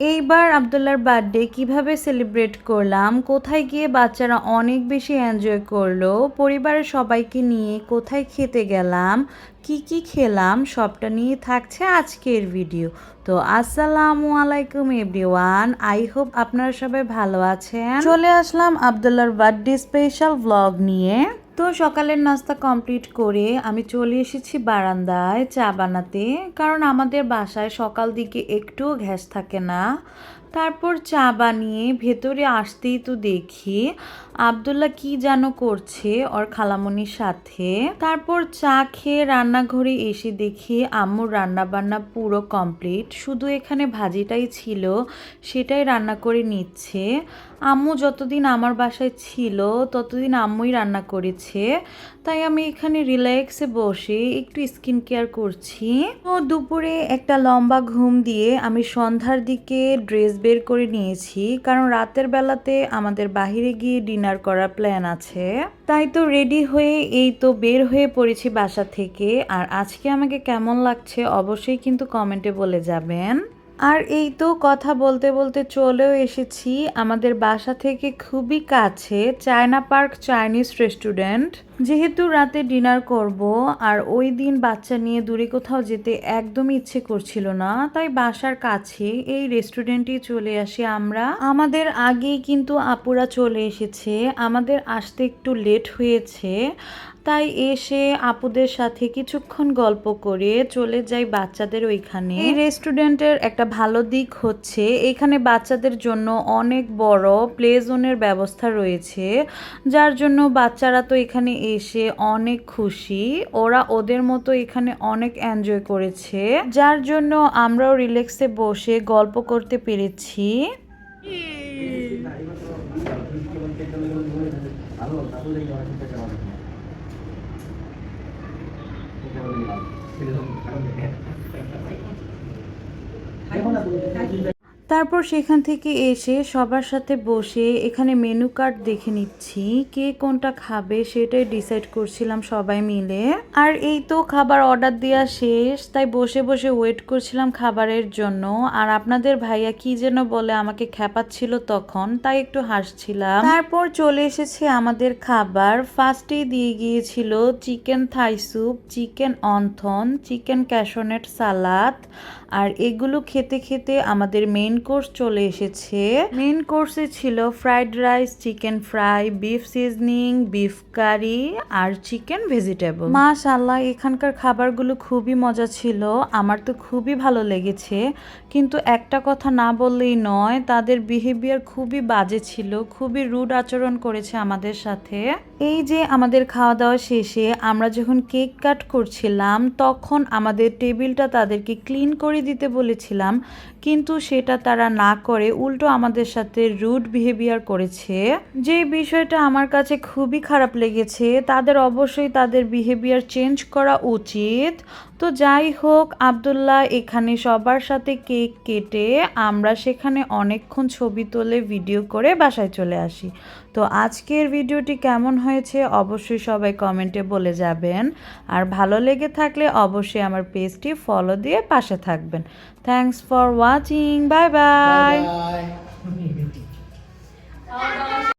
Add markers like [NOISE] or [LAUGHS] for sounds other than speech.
এইবার আবদুল্লার বার্থডে, কীভাবে সেলিব্রেট করলাম, কোথায় গিয়ে বাচ্চারা অনেক বেশি এনজয় করল, পরিবারের সবাইকে নিয়ে কোথায় খেতে গেলাম, কি কি খেলাম, সবটা নিয়ে থাকছে আজকের ভিডিও। তো আসসালামু আলাইকুম এভরিওয়ান, আই হোপ আপনারা সবাই ভালো আছেন। চলে আসলাম আবদুল্লার বার্থডে স্পেশাল ব্লগ নিয়ে। তো সকালের নাস্তা কমপ্লিট করে আমি চলে এসেছি বারান্দায় চা বানাতে। কারণ আমাদের বাসায় সকাল দিকে একটুও ঘ্যাস থাকে না। তারপর চা বানিয়ে ভেতরে আসতেই তো দেখি আবদুল্লাহ কি যেন করছে ওর খালামনির সাথে? তারপর চা খেয়ে রান্নাঘরে এসে দেখি আম্মুর রান্না বান্না পুরো কমপ্লিট। শুধু এখানে ভাজিটাই ছিল, সেটাই রান্না করে নিচ্ছে। আম্মু যতদিন আমার বাসায় ছিল, ততদিন আম্মুই রান্না করেছে। তাই আমি এখানে রিল্যাক্সে বসে একটু স্কিন কেয়ার করছি। তো দুপুরে একটা লম্বা ঘুম দিয়ে আমি সন্ধ্যার দিকে ড্রেস বের করে নিয়েছি, কারণ রাতের বেলাতে আমাদের বাহিরে গিয়ে ডিনার করার প্ল্যান আছে। তাই তো রেডি হয়ে, এই তো বের হয়ে পড়েছি বাসা থেকে। আর আজকে আমাকে কেমন লাগছে অবশ্যই কিন্তু কমেন্টে বলে যাবেন। আর এই তো কথা বলতে বলতে চলেও এসেছি। আমাদের বাসা থেকে খুবই কাছে, চায়না পার্ক চাইনিজ রেস্টুরেন্ট যেহেতু রাতে ডিনার করব আর ওই দিন বাচ্চা নিয়ে দূরে কোথাও যেতে একদমই ইচ্ছে করছিল না, তাই বাসার কাছে এই রেস্টুরেন্টে চলে আসি আমরা। আমাদের আগেই কিন্তু আপুরা চলে এসেছে, আমাদের আসতে একটু লেট হয়েছে, তাই এসে আপুদের সাথে কিছুক্ষণ গল্প করে চলে যাই বাচ্চাদের ওইখানে। এই রেস্টুরেন্টের একটা ভালো দিক হচ্ছে, এখানে বাচ্চাদের জন্য অনেক বড় প্লে জোনের ব্যবস্থা রয়েছে, যার জন্য বাচ্চারা তো এখানে এসে অনেক খুশি। ওরা ওদের মতো এখানে অনেক এনজয় করেছে। যার জন্য আমরাও রিল্যাক্সে বসে গল্প করতে পেরেছি। [LAUGHS] তারপর সেখান থেকে এসে সবার সাথে বসে এখানে মেনু কার্ড দেখে নিচ্ছি। কে কোনটা খাবে সেটাই ডিসাইড করছিলাম সবাই মিলে। আর এই তো খাবার অর্ডার দেওয়া শেষ, তাই বসে বসে ওয়েট করছিলাম খাবারের জন্য। আর আপনাদের ভাইয়া কি যেন বলে আমাকে খ্যাপাচ্ছিল তখন, তাই একটু হাসছিলাম। তারপর চলে এসেছে আমাদের খাবার। ফার্স্টেই দিয়ে গিয়েছিল chicken Thai soup chicken wonton chicken cashew nut salad আর এগুলো খেতে খেতে আমাদের মেন কোর্স চলে এসেছে। মেন কোর্সে ছিল fried rice chicken fry beef seasoning beef curry আর চিকেন ভেজিটেবল মাশাল্লাহ এখানকার খাবারগুলো খুবই মজা ছিল। আমার তো খুবই ভালো লেগেছে। কিন্তু একটা কথা না বললেই নয় তাদের বিহেভিয়ার খুবই বাজে ছিল খুবই রুড আচরণ করেছে আমাদের সাথে। এই যে আমাদের খাওয়া দাওয়া শেষে আমরা যখন কেক কাট করছিলাম তখন আমাদের টেবিলটা তাদেরকে ক্লিন করে দিতে বলেছিলাম। কিন্তু সেটা তারা না করে উল্টো আমাদের সাথে রুড বিহেভিয়ার করেছে। যে বিষয়টা আমার কাছে খুবই খারাপ লেগেছে, তাদের অবশ্যই তাদের বিহেভিয়ার চেঞ্জ করা উচিত। তো যাই হোক, আবদুল্লাহ, এখানে সবার সাথে কেক কেটে আমরা সেখানে অনেকক্ষণ ছবি তোলে, ভিডিও করে বাসায় চলে আসি। তো আজকের ভিডিওটি কেমন হয়েছে অবশ্যই সবাই কমেন্টে বলে যাবেন। আর ভালো লেগে থাকলে অবশ্যই আমার পেজটি ফলো দিয়ে পাশে থাকবেন। Thanks for watching bye bye.